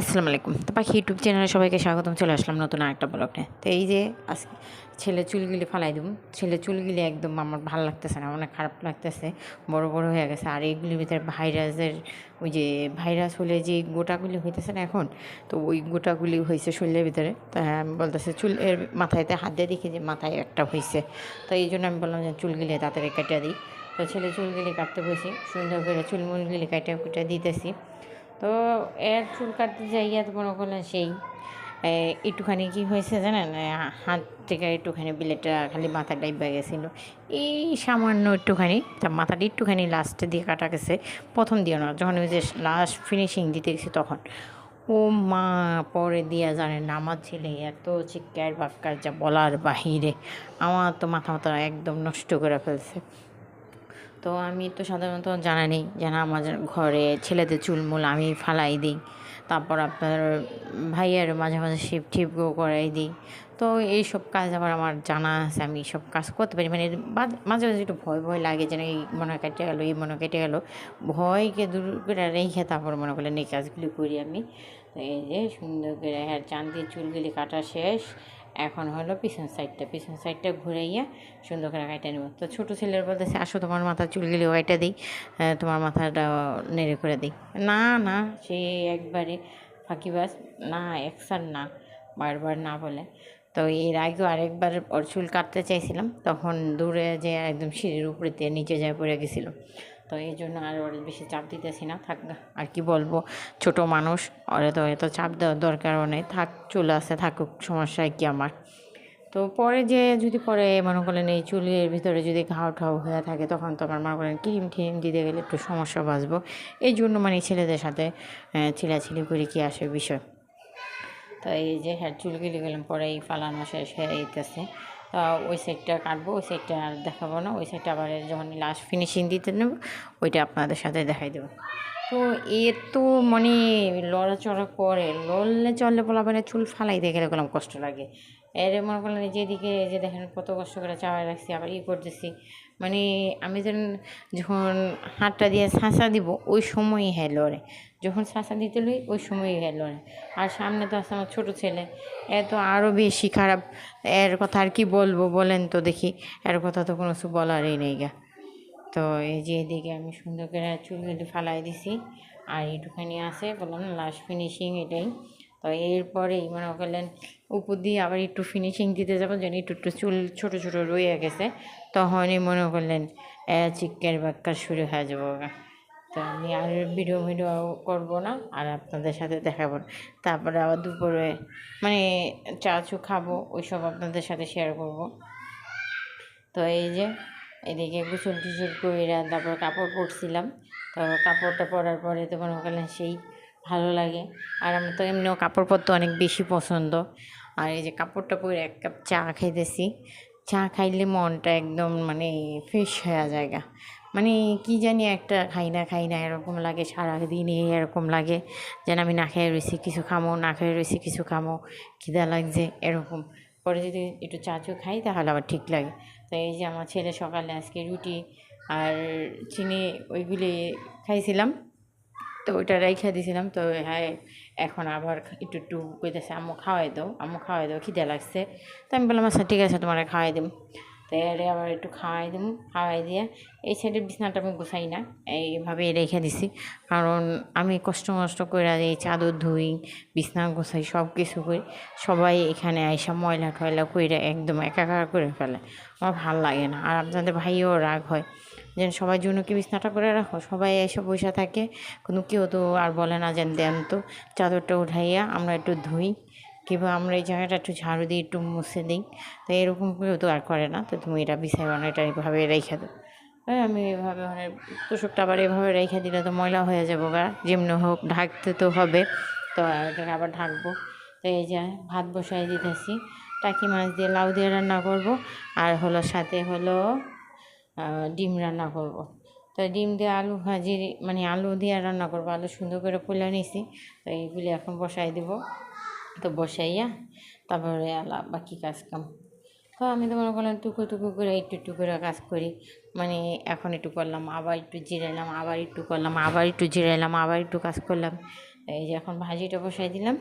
আসসালামু আলাইকুম। তো পাখি ইউটিউব চ্যানেলে সবাইকে স্বাগতম, চলে আসলাম নতুন আরেকটা ব্লগ তো এই যে আজকে ছেলে চুলগুলি ফালাই দেবো ছেলে চুলগুলি একদম আমার ভালো লাগতেছে না, অনেক খারাপ লাগতেছে, বড় বড় হয়ে গেছে। আর এইগুলির ভিতরে ভাইরাসের ওই যে ভাইরাস হলে যে গোটাগুলি হইতেছে না এখন, তো ওই গোটাগুলি হয়েছে শরীরের ভিতরে। তা আমি বলতেছে চুল এর মাথায়তে হাত দিয়ে দেখি যে মাথায় একটা হয়েছে তো এই জন্য আমি বললাম যে চুলগুলি তাড়াতাড়ি কেটে দিই। তো ছেলে চুলগুলি কাটতে বসি, সুন্দর করে চুলমুলগুলি কাটে কুটে দিতেছি। তো এর চুল কাটতে যাইয়া তো মনে করলেন সেই একটুখানি কি হয়েছে জানেন? হাত থেকে একটুখানি বিলেটটা খালি মাথা ডাইবা গেছিল। এই সামান্য একটুখানি, তা মাথাটা একটুখানি লাস্টে দিয়ে কাটা গেছে, প্রথম দিয়ে না, যখন ওই যে লাস্ট ফিনিশিং দিতে গেছি তখন। ও মা, পরে দিয়া জানেন আমার ছেলে এত চিৎকার বাক্কার যা বলার বাহিরে, আমার তো মাথা মাথা একদম নষ্ট করে ফেলছে। তো আমি তো সাধারণত জানা নেই যেন আমার ঘরে ছেলেদের চুলমুল আমি ফালাই দিই। তারপর আপনার ভাইয়ের মাঝে মাঝে শিপ টিপও করাই দিই। তো এইসব কাজ আবার আমার জানা আছে, আমি সব কাজ করতে পারি। মানে মাঝে মাঝে একটু ভয় ভয় লাগে যেন এই মনে কেটে গেলো, এই মনে কেটে গেলো। ভয়কে দূর করে রেখে তারপর মনে করলেন এই কাজগুলি করি আমি। তো এই যে সুন্দর করে হ্যাঁ চান্দির চুলগুলি কাটা শেষ। এখন হলো পিছন সাইডটা পিছন সাইডটা ঘুরে ঘুরাইয়া সুন্দর করে কাটা নেব। তো ছোটো ছেলের বলতেছে, আসো তোমার মাথার চুলগুলি ওইটা দিই তোমার মাথাটা নেড়ে করে দিই। না না, সে একবারে ফাঁকিবাজ, না, একসার না, বারবার না বলে। তো এর আগেও আরেকবার ওর চুল কাটতে চাইছিলাম, তখন দূরে যে একদম সিঁড়ির উপরে দিয়ে নিচে যায় পড়ে গেছিল। তো এই জন্য আর ওর বেশি চাপ দিতেছি না, থাক আর কি বলব, ছোট মানুষ, ওরে তো এত চাপ দেওয়ার দরকারও নেই, থাক, চলে আসে, থাকুক, সমস্যা কি আমার। তো পরে যে যদি পরে মনে করেন এই চুলের ভিতরে যদি ঘাও ঠাও হয়ে থাকে, তখন তো আমার মনে করেন ক্রিম ঠিম দিতে গেলে একটু সমস্যা বাঁচবো। এই জন্য মানে ছেলেদের সাথে ছিলাছিলি করে কি আসে বিষয়। তো এই যে হ্যাঁ চুলগুলি গেলাম, পরে এই ফালানো শেষ হয়ে যেতেছে ওই সাইডটা কাটবো, ওই সাইডটা আর দেখাবো না। ওই সাইডটা আবার যখন লাস্ট ফিনিশিং দিতে নেব, ওইটা আপনাদের সাথে দেখাই দেবো। তো এ তো মানে লড়াচড়া করে, লড়লে চললে বলা মানে চুল ফালাইতে গেলে গেলাম কষ্ট লাগে। এর মনে করলেন যেদিকে যে দেখেন কত কষ্ট করে চাওয়াই রাখছি, আবার ই করতেছি। মানে আমি যেন যখন হাতটা দিয়ে শাঁসা দিব, ওই সময়ই হ্যাঁ লড়ে। যখন শাঁসা দিতে লই, ওই সময় গেল। না আর সামনে তো আছে আমার ছোটো ছেলে, এ তো আরও বেশি খারাপ। এর কথা আর কি বলব বলেন তো দেখি। এর কথা তো কোনো কিছু বলারই নেই গা। তো এই যে এদিকে আমি সুন্দর করে চুলগুলি ফালাই দিছি, আর একটুখানি আছে, বললাম লাস্ট ফিনিশিং এটাই। তো এরপরেই মনে করলেন, উপর দিয়ে আবার একটু ফিনিশিং দিতে যাব, যেন একটু একটু চুল ছোটো ছোটো রয়ে গেছে। তখনই মনে করলেন, এ চিকের বাক্কার শুরু হয়ে যাব। তো আমি আর ভিডিও ভিডিও করব না, আর আপনাদের সাথে দেখাবো। তারপরে আবার দুপুরে মানে চা চু খাব ওইসব আপনাদের সাথে শেয়ার করব। তো এই যে, এদিকে গোসল টুসল করে তারপর কাপড় পরছিলাম। তো কাপড়টা পরার পরে তো মনে সেই ভালো লাগে। আর আমার তো এমনিও কাপড় পরতে অনেক বেশি পছন্দ। আর এই যে কাপড়টা পরে এক কাপ চা খাইতেছি। চা খাইলে মনটা একদম মানে ফ্রেশ হয়ে যায়। মানে কি জানি একটা খাই না খাই না, এরকম লাগে, সারাদিন এরকম লাগে যেন আমি না খেয়ে রয়েছি, কিছু খামো, না খেয়ে রয়েছি, কিছু খামো, খিদা লাগছে, এরকম। পরে যদি একটু চাচু খাই তাহলে আবার ঠিক লাগে। তো এই যে আমার ছেলে সকালে আজকে রুটি আর চিনি ওইগুলি খাইছিলাম, তো ওইটা রাইখা দিয়েছিলাম তো হ্যাঁ এখন আবার একটু একটু কইতেছে, আম্মু খাওয়াই দাও, আম্মু খাওয়াই দাও, খিদে লাগছে। তো আমি বললাম আচ্ছা ঠিক আছে, তোমার খাওয়াই দিম। তো এর আবার একটু খাওয়াই দিম, খাওয়াই দিয়ে এই সাইডের বিছনাটা আমি গুছাই না এইভাবে রেখে দিছি। কারণ আমি কষ্ট মষ্ট করে এই চাদর ধুই, বিছনা গোছাই সব কিছু করি, সবাই এখানে আইসা ময়লা টয়লা কইরা একদম একাকার করে ফেলে। আমার ভালো লাগে না। আর আপনাদের ভাইও রাগ হয় যেন সবার জন্য কি বিছনাটা করে রাখো, সবাই এসে বসে থাকে। কোনো কেউ তো আর বলে না যেন দেন তো, চাদরটা উঠাইয়া আমরা একটু ধুই। কিংবা আমরা এই জায়গাটা একটু ঝাড়ু দিই একটু মুছে দিই? তো এরকম কেউ তো আর করে না। তো তুমি এটা বিছাইবা না এটা এইভাবে রেখে দাও। হ্যাঁ আমি এভাবে মানে তোষকটা আবার এভাবে রেখে দিলে তো ময়লা হয়ে যাব গা। যেমনি হোক ঢাকতে তো হবে। তো এটাকে আবার ঢাকবো। তো এই যে ভাত বসাই দিতেছি। টাকি মাছ দিয়ে লাউ দিয়ে রান্না করব। আর হলো সাথে হলো ডিম রান্না করব। তো ডিম দিয়ে আলু ভাজি মানে আলু দিয়ে রান্না করব। আলু সুন্দর করে ফুলে নিছি। তো এইগুলি এখন বসাই দিব। তো বসাইয়া তারপরে আলা বাকি কাজ কাম। তো আমি তো মনে করলাম টুকু টুকু করে একটু একটু করে কাজ করি। মানে এখন একটু করলাম, আবার একটু জিরাইলাম, আবার একটু করলাম, আবার একটু জিরাইলাম, আবার একটু কাজ করলাম। এই যে এখন ভাজিটা বসাই দিলাম।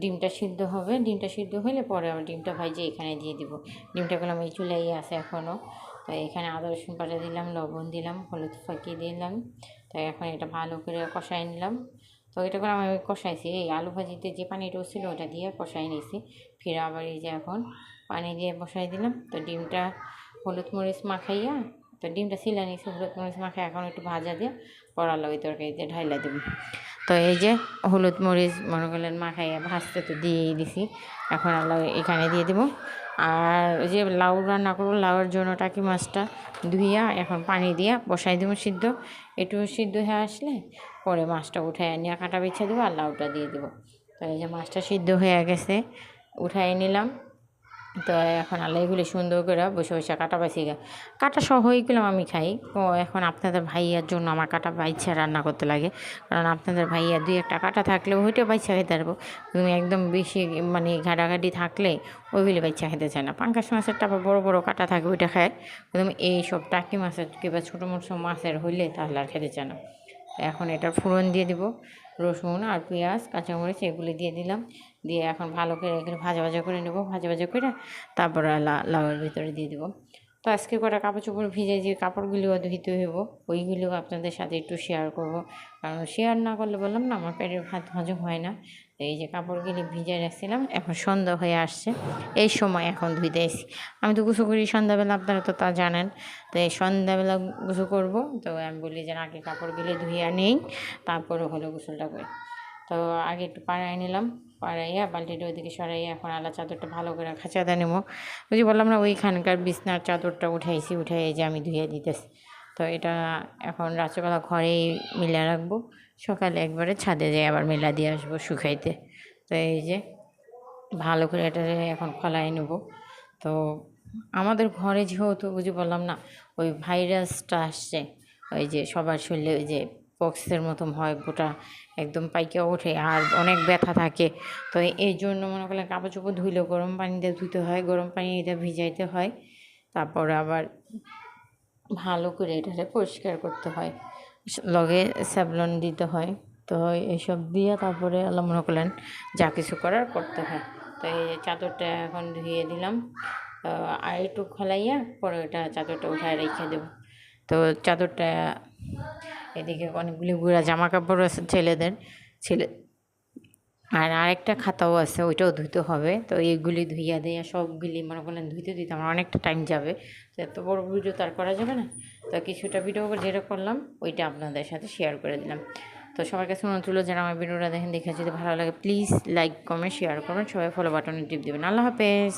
ডিমটা সিদ্ধ হবে। ডিমটা সিদ্ধ হলে পরে আবার ডিমটা ভাইজে এখানে দিয়ে দিব। ডিমটা করলাম এই চুলাই আছে এখনও তো এখানে আদা রসুন পাটা দিলাম, লবণ দিলাম, হলুদ ফাঁকি দিলাম। তো এখন এটা ভালো করে কষাই নিলাম। তো এটা করে আমি কষাইছি। এই আলু ভাজিতে যে পানিটা ছিল ওটা দিয়ে কষাই নিয়েছি ফিরে আবার এই যে এখন পানি দিয়ে বসাই দিলাম। তো ডিমটা হলুদ মরিচ মাখাইয়া, তো ডিমটা সিলা নিয়েছি হলুদ মরিচ মাখাই এখন একটু ভাজা দিয়ে পড়ালো ওই তরকারিতে ঢাইলা দেবো। তো এই যে হলুদ মরিচ, মনে করলেন মাখাইয়া ভাজতে তো দিয়েই দিছি, এখন আল্লাহ এখানে দিয়ে দেবো। আর ওই যে লাউ রান্না করব, লাউয়ের জন্য টাকি মাছটা ধুইয়া এখন পানি দিয়া বসাই দেবো সিদ্ধ। একটু সিদ্ধ হয়ে আসলে পরে মাছটা উঠাই নিয়ে কাঁটা বিছা দেবো আর লাউটা দিয়ে দেবো। তো এই যে মাছটা সিদ্ধ হয়ে গেছে উঠাই নিলাম। তো এখন আল্লাহ এগুলি সুন্দর করে বসে বসে কাটা বাছি গা। কাটা সহ গেলাম আমি খাই। ও এখন আপনাদের ভাইয়ার জন্য আমার কাটা বাইছা রান্না করতে লাগে। কারণ আপনাদের ভাইয়া দুই একটা কাটা থাকলে ওইটা বাইছা খেতে পারব। তুমি একদম বেশি মানে ঘাটাঘাটি থাকলে ওইগুলি বাইছা খেতে চায় না। পাঙ্কাশ মাছেরটা আবার বড়ো বড়ো কাটা থাকে ওইটা খায়। তুমি এই সব টাকি মাছের কিংবা ছোটো মোটো মাছের হইলে তাহলে আর খেতে চায় না। এখন এটা ফোড়ন দিয়ে দিব। রসুন আর পেঁয়াজ, কাঁচামরিচ এগুলি দিয়ে দিলাম। দিয়ে এখন ভালো করে এগুলো ভাজা ভাজা করে নেব। ভাজা ভাজা করে তারপরে লাউয়ের ভিতরে দিয়ে দেবো। তো আজকে কটা কাপড় চোপড় ভিজে যে কাপড়গুলিও ধুইতে হইব ওইগুলিও আপনাদের সাথে একটু শেয়ার করব। কারণ শেয়ার না করলে বললাম না, আমার পেটের ভাত হজম হয় না। তো এই যে কাপড়গুলি ভিজে রাখছিলাম, এখন সন্ধ্যা হয়ে আসছে। এই সময় এখন ধুইতে এসি আমি তো গুছু করি সন্ধ্যাবেলা, আপনারা তো তা জানেন। তো এই সন্ধ্যাবেলা গুছু করব। তো আমি বলি যে আগে কাপড়গুলি ধুইয়া নেই, তারপরে হলো গোসলটা করি। তো আগে একটু পাড়ায় নিলাম। পাড়াইয়া বালতিটা ওইদিকে সরাইয়া এখন আলা চাদরটা ভালো করে খাঁচাতে নেব ওই যে বললাম না, ওইখানকার বিছনার চাদরটা উঠাইছি উঠাই যে আমি ধুয়ে দিতেছি। তো এটা এখন রাত্রেবেলা ঘরেই মিলে রাখব। সকালে একবারে ছাদে যেয়ে আবার মেলা দিয়ে আসব শুকাইতে। তো এই যে ভালো করে এটা এখন ফলাই নেব। তো আমাদের ঘরে যেহেতু বুঝি বললাম না, ওই ভাইরাসটা আসছে, ওই যে সবার শরীরে ওই যে পক্সের মতন হয়, গোটা একদম পাইকে ওঠে আর অনেক ব্যথা থাকে। তো এই জন্য মনে করলেন কাপড় চোপড় ধুইলেও গরম পানি দিয়ে ধুতে হয়, গরম পানি এটা ভিজাইতে হয়। তারপর আবার ভালো করে এটাকে পরিষ্কার করতে হয়। লগে স্যাভলন দিতে হয়। তো এইসব দিয়ে তারপরে আল্লাহ মনে করলেন যা কিছু করার করতে হয়। তো এই চাদরটা এখন ধুয়ে দিলাম। আর একটু খোলাইয়া পরে ওটা চাদরটা উঠায় রেখে দেবো। তো চাদরটা এদিকে অনেকগুলি গুঁড়া জামা কাপড় আছে ছেলেদের। ছেলে আর আরেকটা খাতাও আছে, ওইটাও ধুতে হবে। তো এইগুলি ধুইয়া দেয়া সবগুলি মনে করলেন ধুইতে ধুইতে আমার অনেকটা টাইম যাবে। তো এত বড় ভিডিও তো আর করা যাবে না। তো কিছুটা ভিডিও যেটা করলাম, ওইটা আপনাদের সাথে শেয়ার করে দিলাম। তো সবার কাছে অনুরোধ হলো যারা আমার ভিডিওটা দেখেন, দেখে যদি ভালো লাগে প্লিজ লাইক কমেন্ট শেয়ার করবেন। সবাই ফলো বাটনে টিপ দেবেন। আল্লাহ হাফেজ।